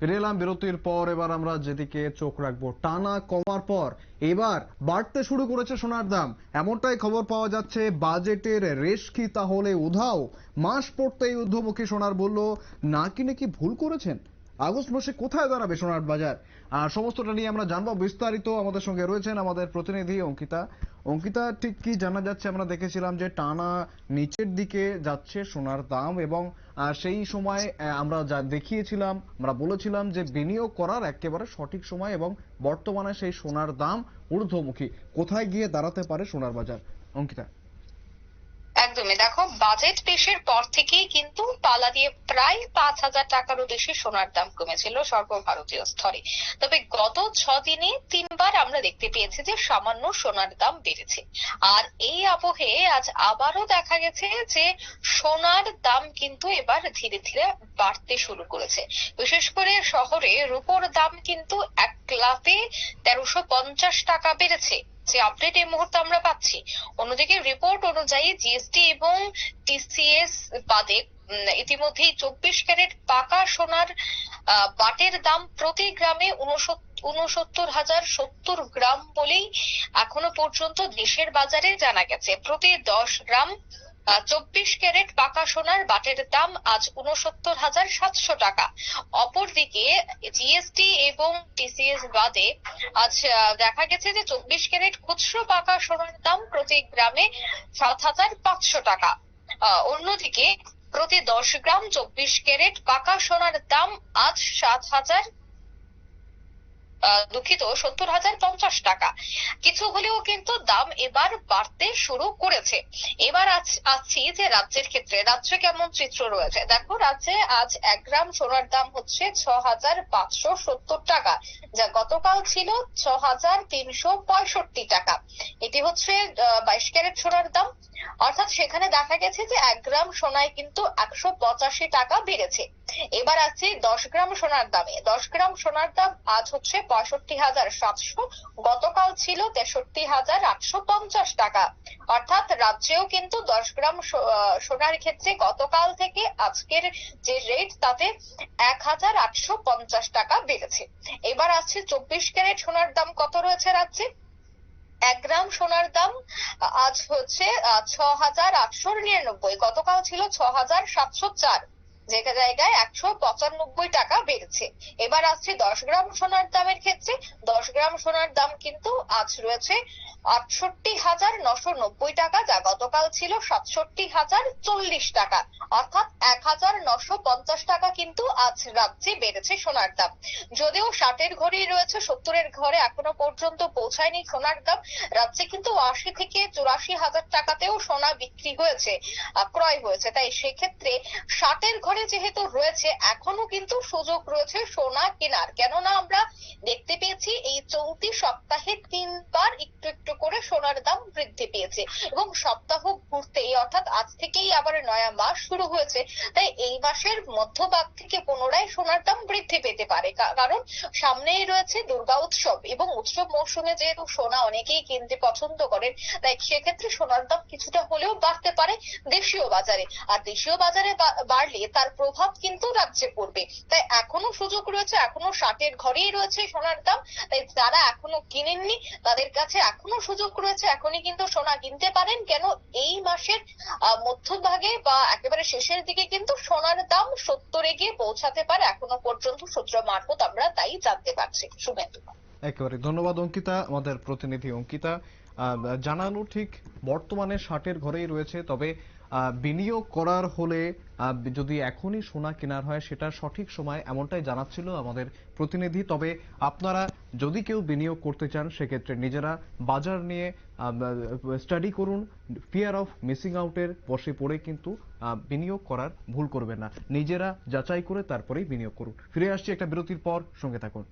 ফিরে এলাম, বিরতির পর এবার আমরা যেদিকে চোখ রাখব। টানা কমার পর এবার বাড়তে শুরু করেছে সোনার দাম। এমনটাই খবর পাওয়া যাচ্ছে। বাজেটের রেশ কি তাহলে উধাও। মাস পড়তেই ঊর্ধ্বমুখী সোনার বলল, না কিনে কি ভুল করেছেন? আগস্ট মাসে কোথায় দাঁড়াবে সোনার বাজার? আর সমস্তটা নিয়ে আমরা জানব। বিস্তারিত আমাদের সঙ্গে রয়েছেন আমাদের প্রতিনিধি অঙ্কিতা। অঙ্কিতা, ঠিক কি জানা যাচ্ছে? আমরা দেখেছিলাম যে টানা নিচের দিকে যাচ্ছে সোনার দাম এবং সেই সময় আমরা যা দেখিয়েছিলাম, আমরা বলেছিলাম যে বিনিয়োগ করার একেবারে সঠিক সময় এবং বর্তমানে সেই সোনার দাম ঊর্ধ্বমুখী। কোথায় গিয়ে দাঁড়াতে পারে সোনার বাজার? অঙ্কিতা। বাজেট পেশের পর থেকেই কিন্তু পালা দিয়ে প্রায় পাঁচ হাজার টাকারও বেশি সোনার দাম কমেছিল সর্বভারতীয় স্তরে। তবে গত ছ দিনে তিনবার আমরা দেখতে পেয়েছি যে সামান্য সোনার দাম বেড়েছে। আর এই আবহে আজ আবারও দেখা গেছে যে সোনার দাম কিন্তু এবার ধীরে ধীরে বাড়তে শুরু করেছে। বিশেষ করে শহরে রুপোর দাম কিন্তু এক লাফে তেরোশো পঞ্চাশ টাকা বেড়েছে। যে আপডেট এই মুহূর্তে আমরা পাচ্ছি। অন্যদিকে রিপোর্ট অনুযায়ী জিএসটি এবং টিসিএস বাদে ইতিমধ্যেই চব্বিশ ক্যারেট পাকা সোনার বাটের দাম প্রতি গ্রামে উনসত্তর হাজার সত্তর গ্রাম বলেই এখনও পর্যন্ত দেশের বাজারে জানা গেছে। প্রতি দশ গ্রাম চব্বিশ ক্যারেট পাকা সোনার বাটের দাম আজ উনসত্তর হাজার সাতশো টাকা। অপরদিকে জিএসটি এবং টিসিএস বাদে আজ দেখা গেছে যে চব্বিশ ক্যারেট খুচরো পাকা সোনার দাম প্রতি গ্রামে সাত হাজার পাঁচশো টাকা। অন্যদিকে প্রতি দশ গ্রাম চব্বিশ ক্যারেট পাকা সোনার দাম আজ সাত হাজার দুঃখিত, সত্তর হাজার পঞ্চাশ টাকা। কিছু হলেও কিন্তু দাম এবার বাড়তে শুরু করেছে। এবার আছ- যে রাজ্যের ক্ষেত্রে। রাজ্যে কেমন চিত্র রয়েছে? দেখো, রাজ্যে আজ এক গ্রাম সোনার দাম হচ্ছে ছ হাজার পাঁচশো সত্তর টাকা, যা গতকাল ছিল ছ হাজার তিনশো পঁয়ষট্টি টাকা। এটি হচ্ছে বাইশ ক্যারেট সোনার দাম। অর্থাৎ সেখানে দেখা গেছে যে এক গ্রাম সোনায় কিন্তু একশো পঁচাশি টাকা বেড়েছে। এবার আসছি দশ গ্রাম সোনার দামে। দশ গ্রাম সোনার দাম আজ হচ্ছে পঁয়ষট্টি হাজার সাতশো। গতকাল ছিল তেষট্টি হাজার আটশো পঞ্চাশ টাকা। অর্থাৎ রাজ্যেও কিন্তু দশ গ্রাম সোনার ক্ষেত্রে গতকাল থেকে আজকের যে রেট তাতে এক হাজার আটশো পঞ্চাশ টাকা বেড়েছে। এবার আসছে চব্বিশ ক্যারেট সোনার দাম কত রয়েছে রাজ্যে? এক গ্রাম সোনার দাম আজ হচ্ছে ছ হাজার আটশো নিরানব্বই। গতকাল ছিল ছ হাজার সাতশো চার। যে জায়গায় একশো পঁচানব্বই টাকা বেড়েছে। এবার আসছে দশ গ্রাম সোনার দামের ক্ষেত্রে। দশ গ্রাম সোনার দাম কিন্তু আজ রয়েছে আটষট্টি হাজার নশো নব্বই টাকা, যা গতকাল ছিল সাতষট্টি হাজার চল্লিশ টাকা। অর্থাৎ এক হাজার নশো পঞ্চাশ টাকা কিন্তু আজ রাজ্যে বেড়েছে সোনার দাম। যদিও ষাটের ঘরেই রয়েছে, সত্তরের ঘরে এখনও পর্যন্ত পৌঁছায়নি সোনার দাম। রাজ্যে কিন্তু আশি থেকে চুরাশি হাজার টাকাতেও সোনা বিক্রি হয়েছে ক্রয় হয়েছে। তাই সেক্ষেত্রে ষাটের ঘরে যেহেতু রয়েছে এখনও কিন্তু সুযোগ রয়েছে সোনা কেনার। কেননা আমরা দেখতে পেয়েছি, এই চলতি সপ্তাহে তিনবার একটু একটু করে সোনার দাম বৃদ্ধি পেয়েছে। এবং সপ্তাহ অর্থাৎ আজ থেকেই আবার নয়া মাস শুরু হয়েছে। তাই এই মাসের মধ্যভাগ থেকে পুনরায় সোনার দাম বৃদ্ধি পেতে পারে। কারণ সামনেই রয়েছে দুর্গা উৎসব এবং উৎসব মৌসুমে যেহেতু সোনা অনেকেই কিনতে পছন্দ করেন, তাই সেক্ষেত্রে সোনার দাম কিছুটা হলেও বাড়তে পারে দেশীয় বাজারে। আর দেশীয় বাজারে বাড়লে তার প্রভাব কিন্তু রাজ্যে পড়বে। তাই এখনও সুযোগ রয়েছে, এখনও ষাটের ঘরেই রয়েছে সোনার দাম। তাই যারা এখনও কিনেননি, তাদের কাছে এখনও সুযোগ রয়েছে, এখনই কিন্তু সোনা কিনতে পারেন। কেন এই মাসের মধ্যভাগে বা একেবারে শেষের দিকে কিন্তু সোনার দাম সত্তরে গিয়ে পৌঁছাতে পারে। এখনও পর্যন্ত সূত্র মারফত আমরা তাই জানতে পারছি। শুভেন্দু। একেবারে। ধন্যবাদ, অঙ্কিতা। আমাদের প্রতিনিধি অঙ্কিতা। জানানো ঠিক বর্তমানে ষাটের ঘরেই রয়েছে, তবে বিনিয়োগ করার হলে যদি এখনই সোনা কেনার হয় সেটা সঠিক সময় এমনটাই জানাচ্ছিল আমাদের প্রতিনিধি। তবে আপনারা যদি কেউ বিনিয়োগ করতে চান, সেক্ষেত্রে নিজেরা বাজার নিয়ে স্টাডি করুন। ফিয়ার অফ মিসিং আউটের বসে পড়ে কিন্তু বিনিয়োগ করার ভুল করবেন না। নিজেরা যাচাই করে তারপরেই বিনিয়োগ করুন। ফিরে আসছি একটা বিরতির পর, সঙ্গে থাকুন।